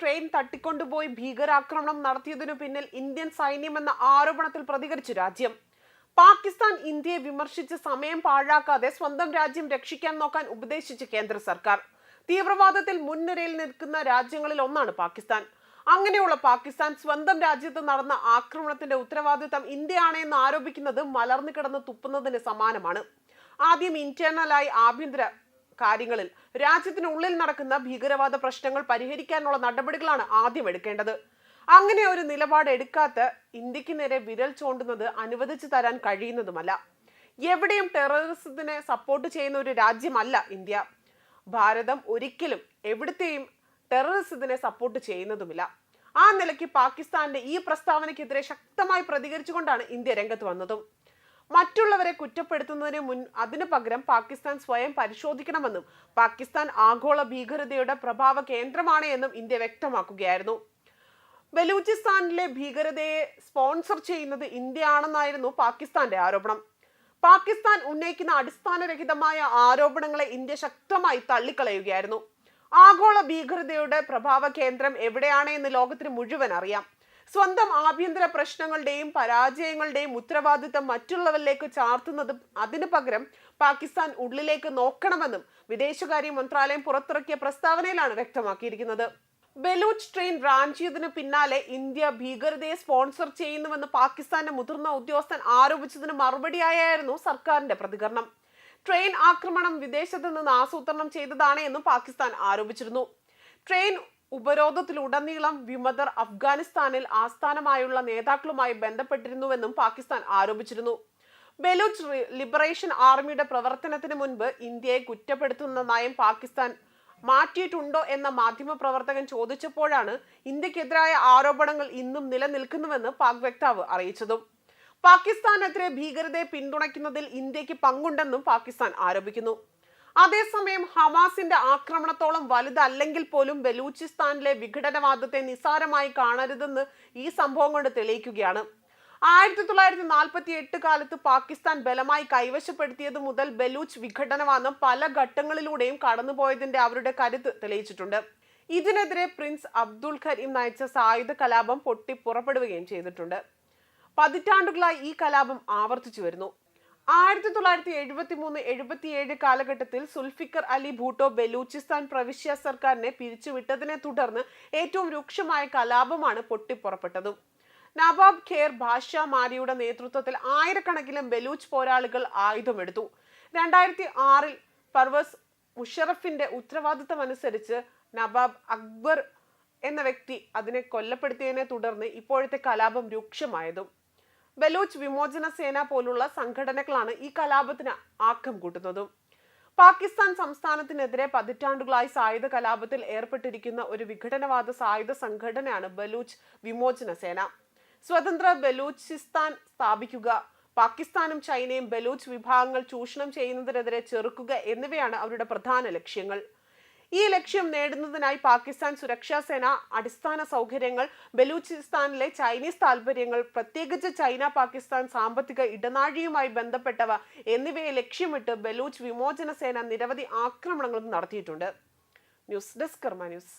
Train തട്ടിക്കൊണ്ടുപോയി ഭീകരാക്രമണം നടത്തിയതിനു പിന്നിൽ ഇന്ത്യൻ സൈന്യമെന്ന ആരോപണത്തിൽ പ്രതികരിച്ചു രാജ്യം. പാകിസ്ഥാൻ ഇന്ത്യയെ വിമർശിച്ച് സമയം പാഴാക്കാതെ സ്വന്തം രാജ്യം രക്ഷിക്കാൻ നോക്കാൻ ഉപദേശിച്ച് കേന്ദ്ര സർക്കാർ. തീവ്രവാദത്തിൽ മുൻനിരയിൽ നിൽക്കുന്ന രാജ്യങ്ങളിൽ ഒന്നാണ് പാകിസ്ഥാൻ. അങ്ങനെയുള്ള പാകിസ്ഥാൻ സ്വന്തം രാജ്യത്ത് നടന്ന ആക്രമണത്തിന്റെ ഉത്തരവാദിത്തം ഇന്ത്യയാണെന്ന് ആരോപിക്കുന്നത് മലർന്നു കിടന്ന് തുപ്പുന്നതിന് സമാനമാണ്. ആദ്യം ഇന്റേണലായി ആഭ്യന്തര കാര്യങ്ങളിൽ. രാജ്യത്തിനുള്ളിൽ നടക്കുന്ന ഭീകരവാദ പ്രശ്നങ്ങൾ പരിഹരിക്കാനുള്ള നടപടികളാണ് ആദ്യം എടുക്കേണ്ടത്. അങ്ങനെ ഒരു നിലപാട് എടുക്കാത്ത ഇന്ത്യയ്ക്ക് നേരെ വിരൽ ചൂണ്ടുന്നത് അനുവദിച്ചു തരാൻ കഴിയുന്നതുമല്ല. എവിടെയും ടെററിസത്തിനെ സപ്പോർട്ട് ചെയ്യുന്ന ഒരു രാജ്യമല്ല ഇന്ത്യ. ഭാരതം ഒരിക്കലും എവിടത്തെയും ടെററിസത്തിനെ സപ്പോർട്ട് ചെയ്യുന്നതുമില്ല. ആ നിലയ്ക്ക് പാകിസ്ഥാന്റെ ഈ പ്രസ്താവനയ്ക്കെതിരെ ശക്തമായി പ്രതികരിച്ചുകൊണ്ടാണ് ഇന്ത്യ രംഗത്ത് വന്നതും. മറ്റുള്ളവരെ കുറ്റപ്പെടുത്തുന്നതിന് മുൻ അതിനു പകരം പാകിസ്ഥാൻ സ്വയം പരിശോധിക്കണമെന്നും പാകിസ്ഥാൻ ആഗോള ഭീകരതയുടെ പ്രഭാവ കേന്ദ്രമാണ് എന്നും ഇന്ത്യ വ്യക്തമാക്കുകയായിരുന്നു. ബലൂചിസ്ഥാനിലെ ഭീകരതയെ സ്പോൺസർ ചെയ്യുന്നത് ഇന്ത്യയാണെന്നായിരുന്നു പാകിസ്ഥാന്റെ ആരോപണം. പാകിസ്ഥാൻ ഉന്നയിക്കുന്ന അടിസ്ഥാനരഹിതമായ ആരോപണങ്ങളെ ഇന്ത്യ ശക്തമായി തള്ളിക്കളയുകയായിരുന്നു. ആഗോള ഭീകരതയുടെ പ്രഭാവ കേന്ദ്രം എവിടെയാണ് എന്ന് ലോകത്തിന് മുഴുവൻ അറിയാം. സ്വന്തം ആഭ്യന്തര പ്രശ്നങ്ങളുടെയും പരാജയങ്ങളുടെയും ഉത്തരവാദിത്തം മറ്റുള്ളവരിലേക്ക് ചാർത്തുന്നതും അതിനു പകരം പാകിസ്ഥാൻ ഉള്ളിലേക്ക് നോക്കണമെന്നും വിദേശകാര്യ മന്ത്രാലയം പുറത്തിറക്കിയ പ്രസ്താവനയിലാണ് വ്യക്തമാക്കിയിരിക്കുന്നത്. ബലൂച്ച് ട്രെയിൻ റാഞ്ചിയതിന് പിന്നാലെ ഇന്ത്യ ഭീകരതയെ സ്പോൺസർ ചെയ്യുന്നുവെന്ന് പാകിസ്ഥാന്റെ മുതിർന്ന ഉദ്യോഗസ്ഥൻ ആരോപിച്ചതിന് മറുപടിയായിരുന്നു സർക്കാരിന്റെ പ്രതികരണം. ട്രെയിൻ ആക്രമണം വിദേശത്ത് നിന്ന് ആസൂത്രണം ചെയ്തതാണ് എന്നും പാകിസ്ഥാൻ ആരോപിച്ചിരുന്നു. ട്രെയിൻ ഉപരോധത്തിലുടനീളം വിമതർ അഫ്ഗാനിസ്ഥാനിൽ ആസ്ഥാനമായുള്ള നേതാക്കളുമായി ബന്ധപ്പെട്ടിരുന്നുവെന്നും പാകിസ്ഥാൻ ആരോപിച്ചിരുന്നു. ബലൂച്ച് ലിബറേഷൻ ആർമിയുടെ പ്രവർത്തനത്തിന് മുൻപ് ഇന്ത്യയെ കുറ്റപ്പെടുത്തുന്ന നയം പാകിസ്ഥാൻ മാറ്റിയിട്ടുണ്ടോ എന്ന മാധ്യമ പ്രവർത്തകൻ ചോദിച്ചപ്പോഴാണ് ഇന്ത്യക്കെതിരായ ആരോപണങ്ങൾ ഇന്നും നിലനിൽക്കുന്നുവെന്ന് പാക് വക്താവ് അറിയിച്ചതും. പാകിസ്ഥാനെതിരെ ഭീകരതയെ പിന്തുണയ്ക്കുന്നതിൽ ഇന്ത്യയ്ക്ക് പങ്കുണ്ടെന്നും പാകിസ്ഥാൻ ആരോപിക്കുന്നു. അതേസമയം ഹമാസിന്റെ ആക്രമണത്തോളം വലുതല്ലെങ്കിൽ പോലും ബലൂചിസ്ഥാനിലെ വിഘടനവാദത്തെ നിസ്സാരമായി കാണരുതെന്ന് ഈ സംഭവം കൊണ്ട് തെളിയിക്കുകയാണ്. ആയിരത്തി തൊള്ളായിരത്തി നാൽപ്പത്തി എട്ട് കാലത്ത് പാകിസ്ഥാൻ ബലമായി കൈവശപ്പെടുത്തിയത് മുതൽ ബലൂച്ച് വിഘടനവാദം പല ഘട്ടങ്ങളിലൂടെയും കടന്നുപോയതിന്റെ അവരുടെ കരുത്ത് തെളിയിച്ചിട്ടുണ്ട്. ഇതിനെതിരെ പ്രിൻസ് അബ്ദുൽ ഖരീം നയിച്ച സായുധ കലാപം പൊട്ടി പുറപ്പെടുകയും ചെയ്തിട്ടുണ്ട്. പതിറ്റാണ്ടുകളായി ഈ കലാപം ആവർത്തിച്ചു വരുന്നു. ആയിരത്തി തൊള്ളായിരത്തി എഴുപത്തി മൂന്ന് എഴുപത്തിയേഴ് കാലഘട്ടത്തിൽ സുൽഫിക്കർ അലി ഭൂട്ടോ ബലൂചിസ്ഥാൻ പ്രവിശ്യ സർക്കാരിനെ പിരിച്ചുവിട്ടതിനെ തുടർന്ന് ഏറ്റവും രൂക്ഷമായ കലാപമാണ് പൊട്ടിപ്പുറപ്പെട്ടതും. നവാബ് ഖേർ ഭാഷ മാരിയുടെ നേതൃത്വത്തിൽ ആയിരക്കണക്കിന് ബലൂച്ച് പോരാളികൾ ആയുധമെടുത്തു. രണ്ടായിരത്തി ആറിൽ പർവസ് മുഷറഫിന്റെ ഉത്തരവാദിത്തമനുസരിച്ച് നവാബ് അക്ബർ എന്ന വ്യക്തി അതിനെ കൊല്ലപ്പെടുത്തിയതിനെ തുടർന്ന് ഇപ്പോഴത്തെ കലാപം രൂക്ഷമായതും. ബലൂച്ച് വിമോചന സേന പോലുള്ള സംഘടനകളാണ് ഈ കലാപത്തിന് ആക്കം കൂട്ടുന്നതും. പാകിസ്ഥാൻ സംസ്ഥാനത്തിനെതിരെ പതിറ്റാണ്ടുകളായി സായുധ കലാപത്തിൽ ഏർപ്പെട്ടിരിക്കുന്ന ഒരു വിഘടനവാദ സായുധ സംഘടനയാണ് ബലൂച്ച് വിമോചന സേന. സ്വതന്ത്ര ബലൂചിസ്ഥാൻ സ്ഥാപിക്കുക പാകിസ്ഥാനും ചൈനയും ബലൂച്ച് വിഭാഗങ്ങൾ ചൂഷണം ചെയ്യുന്നതിനെതിരെ ചെറുക്കുക എന്നിവയാണ് അവരുടെ പ്രധാന ലക്ഷ്യങ്ങൾ. ഈ ലക്ഷ്യം നേടുന്നതിനായി പാകിസ്ഥാൻ സുരക്ഷാ സേന അടിസ്ഥാന സൗകര്യങ്ങൾ ബലൂചിസ്ഥാനിലെ ചൈനീസ് താൽപര്യങ്ങൾ പ്രത്യേകിച്ച് ചൈന പാകിസ്ഥാൻ സാമ്പത്തിക ഇടനാഴിയുമായി ബന്ധപ്പെട്ടവ എന്നിവയെ ലക്ഷ്യമിട്ട് ബലൂച്ച് വിമോചന സേന നിരവധി ആക്രമണങ്ങളും നടത്തിയിട്ടുണ്ട്. News desk Karma news.